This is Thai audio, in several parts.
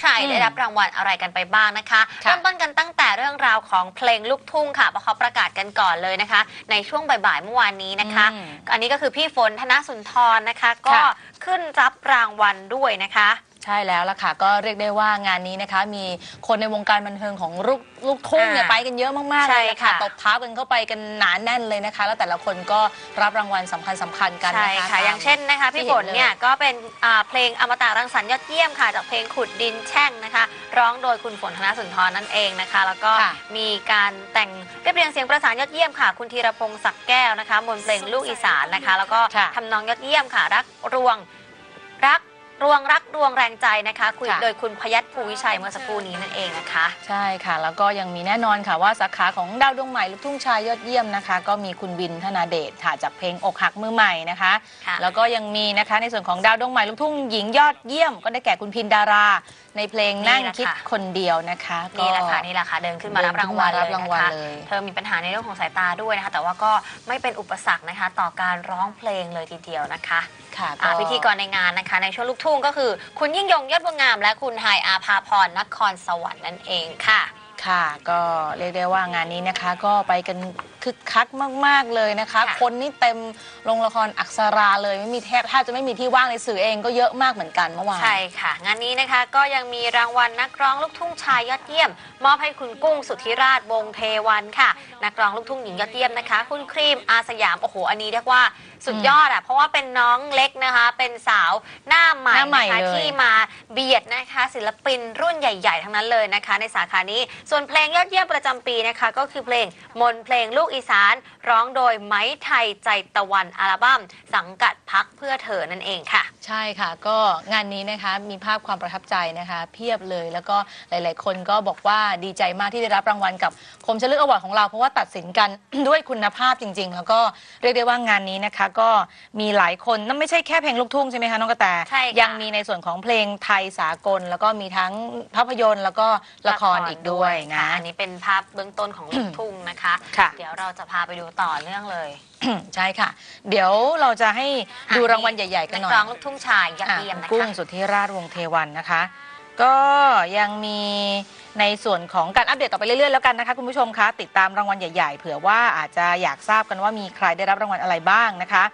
ใครได้รับรางวัลอะไรกันไปบ้างนะคะค่ะเริ่มต้นกันตั้งแต่เรื่องราวของเพลงลูกทุ่งค่ะเพราะเขาประกาศกันก่อนเลยนะคะ ในช่วงบ่ายๆเมื่อวานนี้นะคะอืมอันนี้ก็คือพี่ฝนธนสุนทรนะคะ ก็ค่ะขึ้นรับรางวัลด้วยนะคะใช่แล้วล่ะค่ะ ก็เรียกได้ว่างานนี้นะคะ มีคนในวงการบันเทิงของลูกลูกทุ่งเนี่ยอ่าไปกันเยอะมากๆใช่เลยนะคะค่ะตบเท้ากันเข้าไปกันหนาแน่นเลยนะคะ แล้วแต่ละคนก็รับรางวัลสำคัญสำคัญๆกันใช่นะคะค่ะตมอย่างเช่นนะคะพี่ที่ฝเห็นนเลย เนี่ยก็เป็นอ่าเพลงอมตะรังสรรค์ยอดเยี่ยมค่ะ จากเพลงขุดดินแช่งนะคะ ร้องโดยคุณฝนธนสุนทรนั่นเองนะคะ แล้วก็ค่ะมีการแต่งเรียบเรียงเสียงประสานยอดเยี่ยมค่ะ คุณธีรพงศ์ศักดิ์แก้วนะคะบนเพลงลูกอีสานนะคะ แล้วก็ค่ะ ทำนองยอดเยี่ยมค่ะ รักรวง รัก รวงรักรวงแรงใจนะคะ คุยค่ะ โดยคุณพยัตภูวิชัยเมื่อสักครู่นี้นั่นเองนะคะ ใช่ค่ะ แล้วก็ยังมีแน่นอนค่ะว่าสาขาของดาวดวงใหม่ลูกทุ่งชายยอดเยี่ยมนะคะ ก็มีคุณบินธนาเดชค่ะจากเพลงอกหักมือใหม่นะคะ ค่ะ แล้วก็ยังมีนะคะในส่วนของดาวดวงใหม่ลูกทุ่งหญิงยอดเยี่ยม ก็ได้แก่คุณพินดารา ในเพลงนั่งนี่แหละคิดค่ะคนเดียวนะคะก็ นี่แหละค่ะนี่แหละค่ะเดินขึ้นมารับรางวัลเดินขึ้นมารับเลยรางวันะลคะเลยเธอมีปัญหาในเรื่องของสายตาด้วยนะคะ แต่ว่าก็ไม่เป็นอุปสรรคนะคะ ต่อการร้องเพลงเลยทีเดียวนะคะ ค่ะอ่าพิธีกรในงานนะคะ ในช่วงลูกทุ่งก็คือ คุณยิ่งยงยอดบัวงาม และคุณไฮายอาภาพรนครสวรรค์นั่นเองค่ะ ค่ะ ก็เรียกได้ว่างานนี้นะคะ ก็ไปกัน คึกคักมาก ๆ เลยนะคะค่ะคนนี่เต็มโรงละครอักษราเลยไม่มีแทบแทบจะไม่มีที่ว่างในสื่อเองก็เยอะมากเหมือนกันเมื่อวาน ใช่ค่ะ งานนี้นะคะก็ยังมีรางวัลนักร้องลูกทุ่งชายยอดเยี่ยม มอบให้คุณกุ้งสุทธิราชวงศ์เทวันค่ะ นักร้องลูกทุ่งหญิงยอดเยี่ยมนะคะ คุณครีมอาสยามโอ้โหอันนี้เรียกว่าสุดยอดอะเพราะว่าเป็นน้องเล็กนะคะ เป็นสาวหน้าใหม่หน้าใหม่นะคะเลย ที่มาเบียดนะคะ ศิลปินรุ่นใหญ่ ๆ ทั้งนั้นเลยนะคะ ในสาขานี้ส่วนเพลงยอดเยี่ยมประจำปีนะคะ ก็คือเพลงมนต์เพลงลูกอีสาน ร้องโดยไม้ไทยใจตะวันอัลบั้มสังกัดพักเพื่อเธอนั่นเองค่ะ ใช่ค่ะ ก็งานนี้นะคะมีภาพความประทับใจนะคะ เพียบเลยแล้วก็หลาย ๆ คนก็บอกว่าดีใจมากที่ได้รับรางวัลกับคมชลึกอวอร์ดของเราเพราะว่าตัดสินกัน ด้วยคุณภาพจริง ๆ แล้วก็เรียกได้ว่างานนี้นะคะ ก็มีหลายคนนั่นไม่ใช่แค่เพลงลูกทุ่งใช่ไหมคะน้องกระแตใช่ค่ะ ยังมีในส่วนของเพลงไทยสากล แล้วก็มีทั้งภาพยนตร์แล้วก็ละครอีกด้วยนะ ค่อันนี้เป็นภาพเบื้องต้นของลูกทุ่งนะคะ ค่ะ เดี๋ยวเราจะพาไปดูต่อเนื่องเลย ใช่ค่ะ เดี๋ยวเราจะให้ดูรางวัลใหญ่ๆกันหน่อยกร้องลูกทุ่งชายยอดอะเยี่ยมนะกุ้งคะสุทธิราชวงศ์เทวันนะคะ ก็ยังมีในส่วนของการอัปเดตต่อไปเรื่อยๆแล้วกันนะคะคุณผู้ชมคะติดตามรางวัลใหญ่ ๆ เผื่อว่าอาจจะอยากทราบกันว่ามีใครได้รับรางวัลอะไรบ้างนะคะ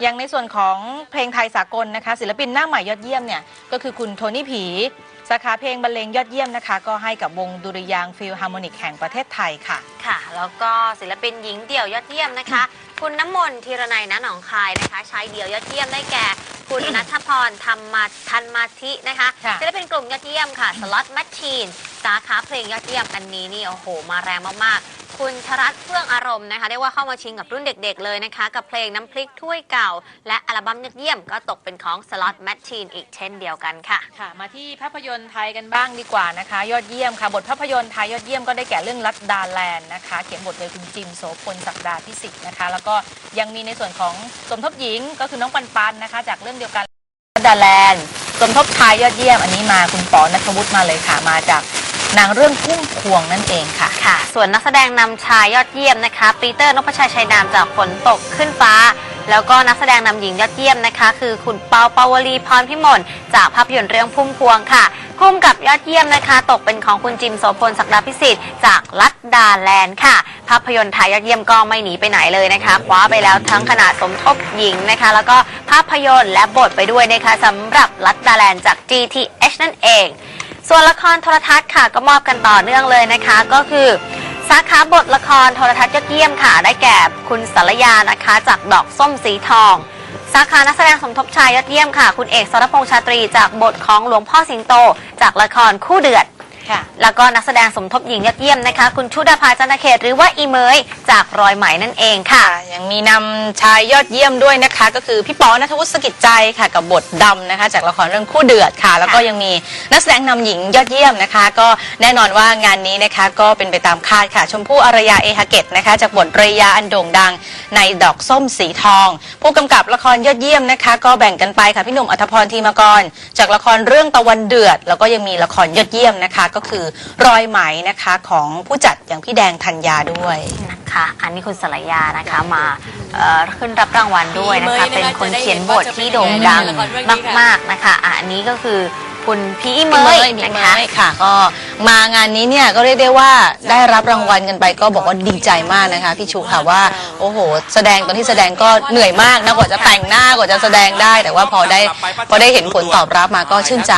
อย่างในส่วนของเพลงไทยสากลนะคะ ศิลปินหน้าใหม่ยอดเยี่ยมเนี่ยก็คือคุณโทนี่ผี สาขาเพลงบรรเลงยอดเยี่ยมนะคะ ก็ให้กับวงดุริยางค์ฟิลฮาร์โมนิกแห่งประเทศไทยค่ะ ค่ะ แล้วก็ศิลปินหญิงเดี่ยวยอดเยี่ยมนะคะ คุณน้ำมนต์ธีรนัยณหนองคายนะคะชายเดี่ยวยอดเยี่ยมได้แก่ คุณนัทพรธรรมาทันมาธินะคะค่ะ ศิลปินกลุ่มยอดเยี่ยมค่ะสล็อตแมชชีนสาขาเพลงยอดเยี่ยมอันนี้นี่โอ้โหมาแรงมากๆ คุณชรัตเฟื่องอารมณ์นะคะ ได้ว่าเข้ามาชิงกับรุ่นเด็กๆเลยนะคะ กับเพลงน้ำพริกถ้วยเก่า และอัลบั้มยอดเยี่ยมก็ตกเป็นของสล็อตแมชชีนอีกเช่นเดียวกันค่ะ ค่ะมาที่ภาพยนตร์ไทยกันบ้างดีกว่านะคะ ยอดเยี่ยมค่ะ บทภาพยนตร์ไทยยอดเยี่ยมก็ได้แก่เรื่องรัดดาแลนด์นะคะ เขียนบทโดยคุณจิมโสพลศักดาพิสิทธิ์นะคะ แล้วก็ยังมีในส่วนของสมทบหญิงก็คือน้องปันปันนะคะ จากเรื่องเดียวกันรัดดาแลนด์สมทบชายยอดเยี่ยมอันนี้มาคุณปอนัทวุฒิมาเลยค่ะมาจากหนังเรื่องพุ่มพวงนั่นเองค่ะ ค่ะ ส่วนนักแสดงนำชายยอดเยี่ยมนะคะ ปีเตอร์นพชัยชัยนามจากฝนตกขึ้นฟ้า แล้วก็นักแสดงนำหญิงยอดเยี่ยมนะคะ คือคุณเปาเปาวลีพรพิมลจากภาพยนตร์เรื่องพุ่มพวงค่ะพุ่มกับยอดเยี่ยมนะคะ ตกเป็นของคุณจิมโสพลศักดาพิสิทธิ์จากลัดดาแลนด์ค่ะ ภาพยนตร์ไทยยอดเยี่ยมก็ไม่หนีไปไหนเลยนะคะคว้าไปแล้วทั้งขนาดสมทบหญิงนะคะ แล้วก็ภาพยนตร์และบทไปด้วยนะคะสำหรับลัดดาแลนด์จาก GTH นั่นเอง ส่วนละครโทรทัศน์ค่ะก็มอบกันต่อเนื่องเลยนะคะ ก็คือสาขาบทละครโทรทัศน์ยอดเยี่ยมค่ะ ได้แก่คุณสารยานะคะ จากดอกส้มสีทอง สาขานักแสดงสมทบชายยอดเยี่ยมค่ะ คุณเอกสรพงษ์ชาตรีจากบทของหลวงพ่อสิงโต จากละครคู่เดือด ค่ะ แล้วก็นักแสดงสมทบหญิงยอดเยี่ยมนะคะ คุณชุดาภาจันทเขตหรือว่าอีเมยจากรอยไหมนั่นเองค่ะค่ะยังมีนำชายยอดเยี่ยมด้วยนะคะ ก็คือพี่ปอนัทวุฒิสกิจใจค่ะกับบทดำนะคะ จากละครเรื่องคู่เดือดค่ะ แล้วก็ยังมีนักแสดงนำหญิงยอดเยี่ยมนะคะ ก็แน่นอนว่างานนี้นะคะ ก็เป็นไปตามคาดค่ะ ชมพู่อารยาเอฮาเกตนะคะ จากบทเรยาอันโด่งดังในดอกส้มสีทอง ผู้กำกับละครยอดเยี่ยมนะคะ ก็แบ่งกันไปค่ะพี่หนุ่มอัธพรทีมกร จากละครเรื่องตะวันเดือด แล้วก็ยังมีละครยอดเยี่ยมนะคะก็คือรอยไหมนะคะของผู้จัดอย่างพี่แดงธัญญาด้วยนะคะอันนี้คุณสรยานะคะมาเอ่อขึ้นรับรางวัลด้วยนะคะมีเมย์นะคะเป็นคนจะได้เขียนบทเห็นว่าจะที่โด่งดังเป็นยังไงในละครเรื่องนี้ค่ะมาก ๆนะคะอะอันนี้ก็คือผคุณพี่อีเมพี่เมยยมีนะเมคะยค่ะก็มางานนี้เนี่ยก็เรียกได้ว่าได้รับรางวัลกันไปก็บอกว่าดีใจมากนะคะพี่ชูค่ะว่าโอ้โห แสดงตอนที่แสดงก็เหนื่อยมากนะกว่าจะแต่งหน้ากว่าจะแสดงได้ แต่ว่าพอได้พอได้เห็นผลตอบรับมาก็ชื่นใจ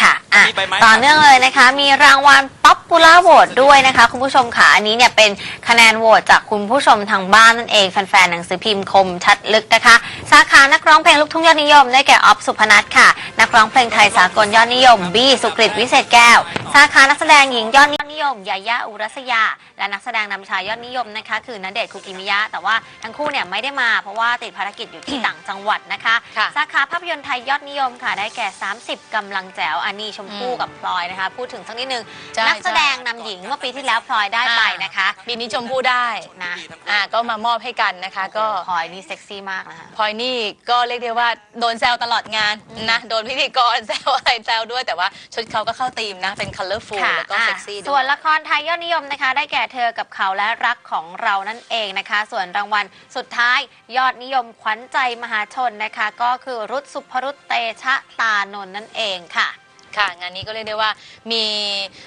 ค่ะอะต่อเนื่องเลยนะคะ มีรางวัล Popular Vote ด้วยนะคะ คุณผู้ชมค่ะ อันนี้เนี่ยเป็นคะแนนโหวตจากคุณผู้ชมทางบ้านนั่นเองแฟนๆหนังสือพิมพ์คมชัดลึกนะคะ สาขานักร้องเพลงลูกทุ่งยอดนิยมได้แก่ออฟสุพนัทค่ะ นักร้องเพลงไทยสากลยอดนิยม บี้สุกฤตวิเศษแก้ว สาขานักแสดงหญิงยอดนิยม ยายาอุรัสยา และนักแสดงนำชายยอดนิยมนะคะคือณเดชน์คุกิมิยะ แต่ว่าทั้งคู่เนี่ยไม่ได้มาเพราะว่าติดภารกิจอยู่ที่ ต่างจังหวัดนะคะค่ะ สาขาภาพยนตร์ไทยยอดนิยมค่ะได้แก่ 30กำลังแจ๋วอันนี้ชมพู่อืมกับพลอยนะคะ พูดถึงสักนิดนึงใช่นักแสดงนำหญิงเมื่อปีที่แล้วพลอยได้ไปนะคะปีนี้ชมพู่ได้นะอ่าก็มามอบให้กันนะคะก็พลอยนี่เซ็กซี่มากนะคะ พลอยนี่ก็เรียกได้ว่าโดนแซวตลอดงานนะโดนพิธีกรแซวอะไรแซวด้วยแต่ว่าชุดเขาก็เข้าธีมนะเป็น colorful ค่ะแล้วก็อะเซ็กซี่ด้ส่ววย นละครไทยยอดนิยมนะคะ ได้แก่เธอกับเขาและรักของเรานั่นเองนะคะ ส่วนรางวัลสุดท้ายยอดนิยมขวัญใจมหาชนนะคะ ก็คือรุตสุภรุตเตชะตานนท์นั่นเองค่ะ ค่ะ งานนี้ก็เรียกได้ว่ามี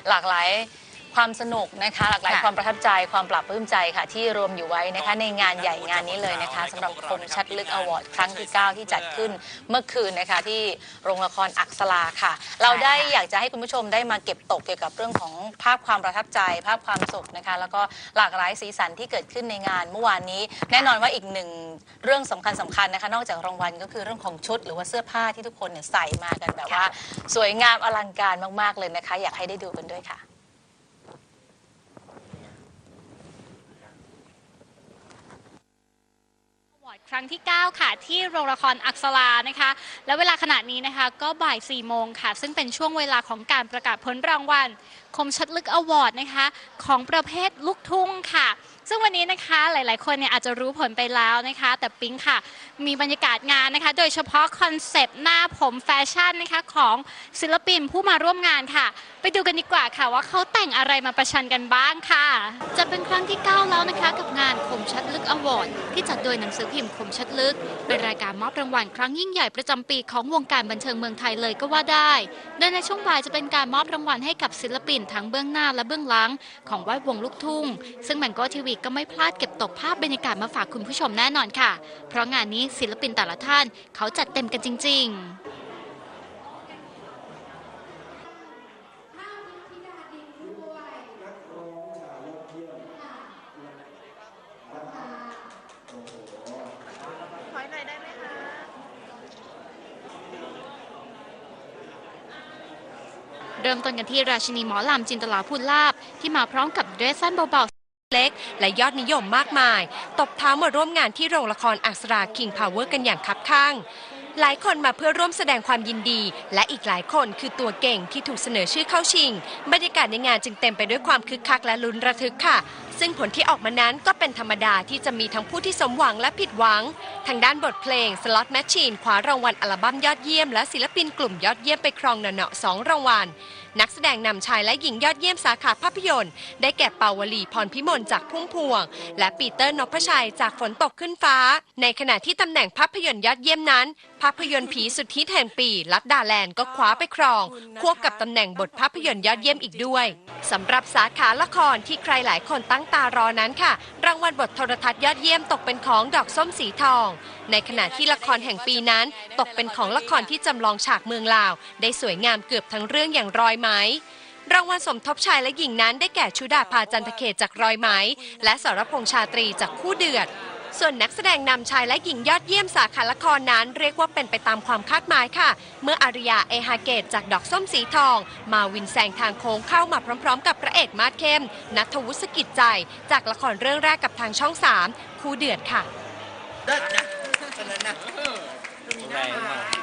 หลากหลาย ความสนุกนะคะ หลากหลายค่ะความประทับใจความปรับปลื้มใจค่ะ ที่รวมอยู่ไว้นะคะ ในงานใหญ่งานนี้เลยนะคะสำหรับคมชัดลึกอวอร์ดครั้งที่ 9 ที่จัดขึ้นเมื่อคืนนะคะที่โรงละครอักษราค่ะ เราได้อยากจะให้คุณผู้ชมได้มาเก็บตกเกี่ยวกับเรื่องของภาพความประทับใจ ภาพความสุขนะคะ แล้วก็หลากหลายสีสันที่เกิดขึ้นในงานเมื่อวานนี้ แน่นอนว่าอีกหนึ่งเรื่องสำคัญสคัญๆนะคะ นอกจากรางวัลก็คือเรื่องของชุด หรือว่าเสื้อผ้าที่ทุกคนเนี่ยใส่มากันแบบว่า สวยงามอลังการมากๆเลยนะคะ อยากให้ได้ดูกันด้วยค่ะ อวอร์ด ครั้งที่ 9 ค่ะ ที่โรงละครอักษรานะคะ และเวลาขณะนี้นะคะ ก็บ่าย4โมงค่ะ ซึ่งเป็นช่วงเวลาของการประกาศผลรางวัล คมชัดลึกอวอร์ดนะคะ ของประเภทลูกทุ่งค่ะ ซึ่งวันนี้นะคะหลาย ๆ คนเนี่ยอาจจะรู้ผลไปแล้วนะคะ แต่ปิ๊งค่ะ มีบรรยากาศงานนะคะ โดยเฉพาะคอนเซปต์หน้าผมแฟชั่นนะคะของศิลปินผู้มาร่วมงานค่ะ ไปดูกันดีกว่าค่ะว่าเขาแต่งอะไรมาประชันกันบ้างค่ะ จะเป็นครั้งที่ 9 แล้วนะคะ กับงานคมชัดลึกอวอร์ดที่จัดโดยหนังสือพิมพ์คมชัดลึก เป็นรายการมอบรางวัลครั้งยิ่งใหญ่ประจำปีของวงการบันเทิงเมืองไทยเลยก็ว่าได้ โดยในช่วงบ่ายจะเป็นการมอบรางวัลให้กับศิลปินทั้งเบื้องหน้าและเบื้องหลังของแวดวงลูกทุ่ง ซึ่งแมงโก้ทีวีก็ไม่พลาดเก็บตกภาพบรรยากาศมาฝากคุณผู้ชมแน่นอนค่ะ เพราะงานนี้ศิลปินแต่ละท่านเขาจัดเต็มกันจริง ๆ ริ่มต้นกันที่ราชินีหมอลำจินตลาพูดลาบ ที่มาพร้อมกับเดรสสั้นเบาๆเล็ก และยอดนิยมมากมาย ตบเท้ามาร่วมงานที่โรงละครอักษราคิงพาวเวอร์กันอย่างคับข้าง หลายคนมาเพื่อร่วมแสดงความยินดี และอีกหลายคนคือตัวเก่งที่ถูกเสนอชื่อเข้าชิง บรรยากาศในงานจึงเต็มไปด้วยความคึกคักและลุ้นระทึกค่ะ ซึ่งผลที่ออกมานั้นก็เป็นธรรมดาที่จะมีทั้งผู้ที่สมหวังและผิดหวัง ทางด้านบทเพลง Slot Machine คว้ารางวัลอัลบั้มยอดเยี่ยม และศิลปินกลุ่มยอดเยี่ยมไปครองเนาะสองรางวัลนักแสดงนำชายและหญิงยอดเยี่ยมสาขาภาพยนตร์ ได้แก่เปาวลีพรพิมลจากพุ่มพวง และปีเตอร์นพชัยจากฝนตกขึ้นฟ้า ในขณะที่ตำแหน่งภาพยนตร์ยอดเยี่ยมนั้นภาพยนตร์ผีสุดฮิตแห่งปี ลัดดาแลนด์ก็คว้าไปครอง ควบกับตำแหน่งบทภาพยนตร์ยอดเยี่ยมอีกด้วยสำหรับสาขาละครที่ใครหลายคนตั้งตารอนั้นค่ะ รางวัลบทโทรทัศน์ยอดเยี่ยมตกเป็นของดอกส้มสีทอง ในขณะที่ละครแห่งปีนั้น ตกเป็นของละครที่จำลองฉากเมืองลาว ได้สวยงามเกือบทั้งเรื่องอย่างรอยไหมรางวัลสมทบชายและหญิงนั้นได้แก่ชุดาภาจันทเขตจากรอยไหม และสรพงษ์ชาตรีจากคู่เดือด ส่วนนักแสดงนำชายและหญิงยอดเยี่ยมสาขาละครนั้น เรียกว่าเป็นไปตามความคาดหมายค่ะ เมื่ออาริยาเอฮาเกตจากดอกส้มสีทอง มาวินแซงทางโค้งเข้ามาพร้อม ๆ กับพระเอกมาดเข้มนัทวุฒิสกิจใจ จากละครเรื่องแรกกับทางช่อง 3 คู่เดือดค่ะ เลิศนะเจริญนะ แรงมาก